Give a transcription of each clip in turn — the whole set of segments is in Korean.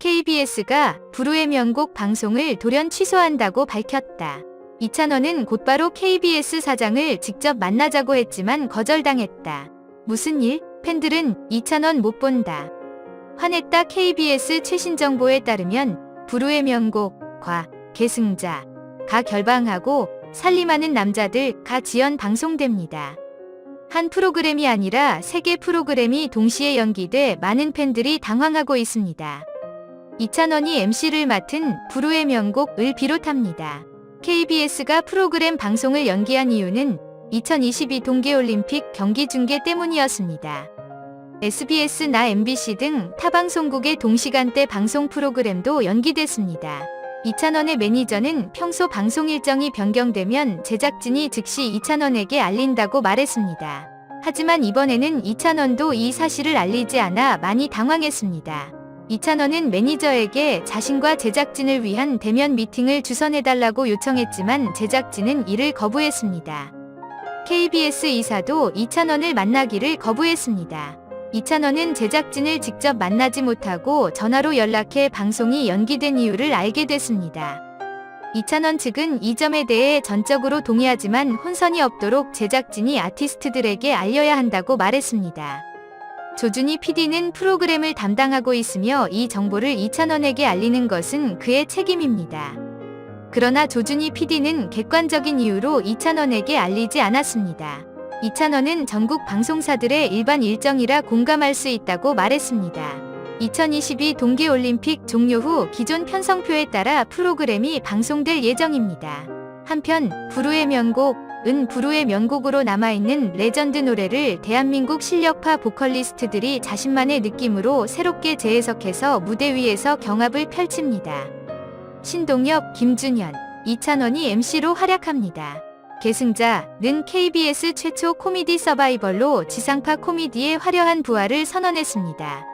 KBS가 불후의 명곡 방송을 돌연 취소한다고 밝혔다. 이찬원은 곧바로 KBS 사장을 직접 만나자고 했지만 거절당했다. 무슨 일? 팬들은 이찬원 못 본다. 화냈다 KBS 최신 정보에 따르면 불후의 명곡 과 계승자 가 결방하고 살림하는 남자들 가 지연 방송됩니다. 한 프로그램이 아니라 세 개 프로그램이 동시에 연기돼 많은 팬들이 당황하고 있습니다. 이찬원이 MC를 맡은 불후의 명곡을 비롯합니다. KBS가 프로그램 방송을 연기한 이유는 2022 동계올림픽 경기 중계 때문이었습니다. SBS나 MBC 등 타방송국의 동시간대 방송 프로그램도 연기됐습니다. 이찬원의 매니저는 평소 방송 일정이 변경되면 제작진이 즉시 이찬원에게 알린다고 말했습니다. 하지만 이번에는 이찬원도 이 사실을 알리지 않아 많이 당황했습니다. 이찬원은 매니저에게 자신과 제작진을 위한 대면 미팅을 주선해달라고 요청했지만 제작진은 이를 거부했습니다. KBS 이사도 이찬원을 만나기를 거부했습니다. 이찬원은 제작진을 직접 만나지 못하고 전화로 연락해 방송이 연기된 이유를 알게 됐습니다. 이찬원 측은 이 점에 대해 전적으로 동의하지만 혼선이 없도록 제작진이 아티스트들에게 알려야 한다고 말했습니다. 조준희 PD는 프로그램을 담당하고 있으며 이 정보를 이찬원에게 알리는 것은 그의 책임입니다. 그러나 조준희 PD는 객관적인 이유로 이찬원에게 알리지 않았습니다. 이찬원은 전국 방송사들의 일반 일정이라 공감할 수 있다고 말했습니다. 2022 동계올림픽 종료 후 기존 편성표에 따라 프로그램이 방송될 예정입니다. 한편 불후의 명곡 은 불후의 명곡으로 남아있는 레전드 노래를 대한민국 실력파 보컬리스트들이 자신만의 느낌으로 새롭게 재해석해서 무대 위에서 경합을 펼칩니다. 신동엽, 김준현, 이찬원이 MC로 활약합니다. 계승자는 KBS 최초 코미디 서바이벌로 지상파 코미디의 화려한 부활을 선언했습니다.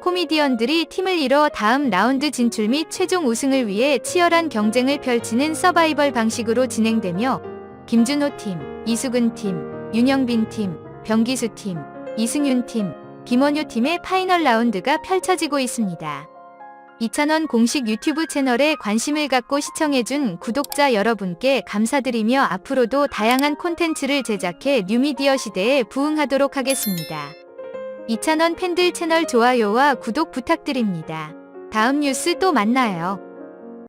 코미디언들이 팀을 이뤄 다음 라운드 진출 및 최종 우승을 위해 치열한 경쟁을 펼치는 서바이벌 방식으로 진행되며 김준호 팀, 이수근 팀, 윤영빈 팀, 병기수 팀, 이승윤 팀, 김원효 팀의 파이널 라운드가 펼쳐지고 있습니다. 이찬원 공식 유튜브 채널에 관심을 갖고 시청해준 구독자 여러분께 감사드리며 앞으로도 다양한 콘텐츠를 제작해 뉴미디어 시대에 부응하도록 하겠습니다. 이찬원 팬들 채널 좋아요와 구독 부탁드립니다. 다음 뉴스 또 만나요.